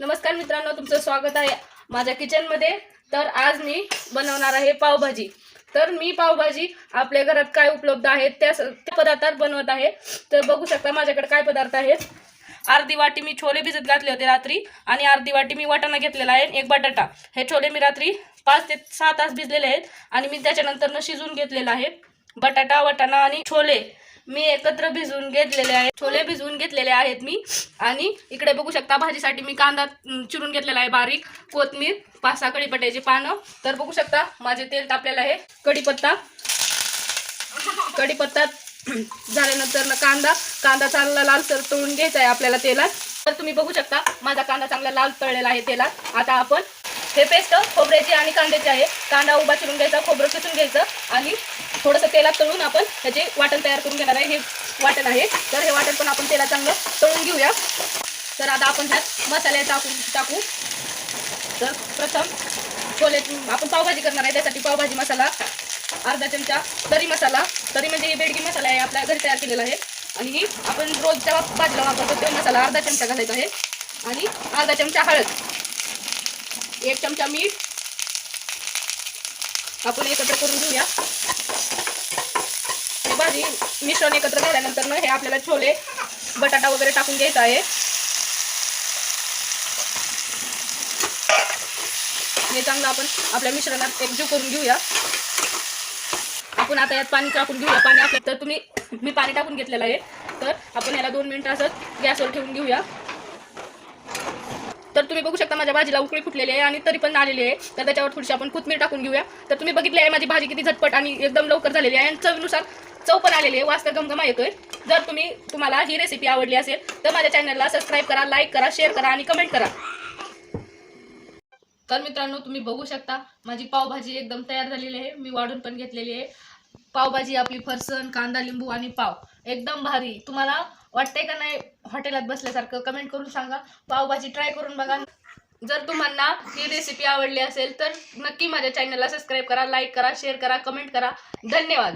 नमस्कार मित्रांनो तुमचं स्वागत आहे माझ्या किचनमध्ये तर आज मी बनवणार आहे पावभाजी. तर मी पावभाजी आपल्या घरात काय उपलब्ध आहेत त्या स- त्या पदार्थात बनवत आहे. तर बघू शकता माझ्याकडे काय पदार्थ आहेत. अर्धी वाटी मी छोले भिजत घातले होते रात्री आणि अर्धी वाटी मी वाटाणा घेतलेला आहे एक बटाटा. हे छोले मी रात्री पाच ते सहा तास भिजलेले आहेत आणि मी त्याच्यानंतरनं शिजून घेतलेलं आहे. बटाटा वाटाणा आणि छोले. मी एकत्र भिजवून घेतलेले आहेत. छोले भिजवून घेतलेले आहेत मी. आणि इकडे बघू शकता भाजीसाठी मी कांदा चिरून घेतलेला आहे बारीक. कोथमीर पाच सहा कढीपत्त्याची पानं. तर बघू शकता माझे तेल तापलेलं आहे. कढीपत्ता. कढीपत्ता झाल्यानंतर ना कांदा. कांदा चांगला लालसर तळून घ्यायचा आहे आपल्याला तेलात. तर तुम्ही बघू शकता माझा कांदा चांगला लाल तळलेला आहे तेलात. आता आपण हे पेस्ट खोबऱ्याची आणि कांद्याची आहे. कांदा उभा चिरून घ्यायचा खोबरं किसून घ्यायचं. आणि थोडंसं तेलात तळून आपण ह्याचे वाटण तयार करून घेणार आहे हे वाटण आहे. तर हे वाटण पण आपण तेलात चांगलं तळून घेऊया. तर आता आपण ह्यात मसाले टाकू टाकू. तर प्रथम छोले आपण पावभाजी करणार आहे त्यासाठी पावभाजी मसाला अर्धा चमचा तरी मसाला. तरी म्हणजे हे बेडगी मसाला आहे आपल्या घरी तयार केलेला आहे. आणि ही आपण रोजच्या भाजीला वापरतो तो मसाला अर्धा चमचा घालायचा आहे. आणि अर्धा चमचा हळद. एक चमचा मीठ. आपण एकत्र करून घेऊया. मिश्रण एकत्र झाल्यानंतर ना हे आपल्याला छोले बटाटा वगैरे टाकून घ्यायचा आहे. हे चांगलं आपण आपल्या मिश्रणात एकजीव करून घेऊया. आपण आता यात पाणी टाकून घेऊया. पाणी आपलं तर तुम्ही मी पाणी टाकून घेतलेलं आहे. तर आपण याला दोन मिनिटं असंच गॅसवर ठेवून घेऊया. तर तुम्ही बघू शकता माझ्या भाजीला उकळी फुटलेली आहे आणि तरी पण आलेली आहे. तर त्याच्यावर थोडीशी आपण कोथमीर टाकून घेऊया. तर तुम्ही बघितले आहे माझी भाजी किती झटपट आणि एकदम लवकर झालेली आहे. आणि चवीनुसार चव पण आलेली आहे. वास्त गमगमा येतोय. जर तुम्ही तुम्हाला ही रेसिपी आवडली असेल तर माझ्या चॅनलला सबस्क्राईब करा लाईक करा शेअर करा आणि कमेंट करा. तर मित्रांनो तुम्ही बघू शकता माझी पावभाजी एकदम तयार झालेली आहे. मी वाढून पण घेतलेली आहे. पावभाजी आपली फरसण कांदा लिंबू आणि पाव. एकदम भारी. तुम्हाला वाटतंय का नाही हॉटेलात बसल्यासारखं? कमेंट करून सांगा. पावभाजी ट्राय करून बघा. जर तुम्हाला ही रेसिपी आवडली असेल तर नक्की माझ्या चॅनलला सबस्क्राईब करा लाईक करा शेअर करा कमेंट करा. धन्यवाद.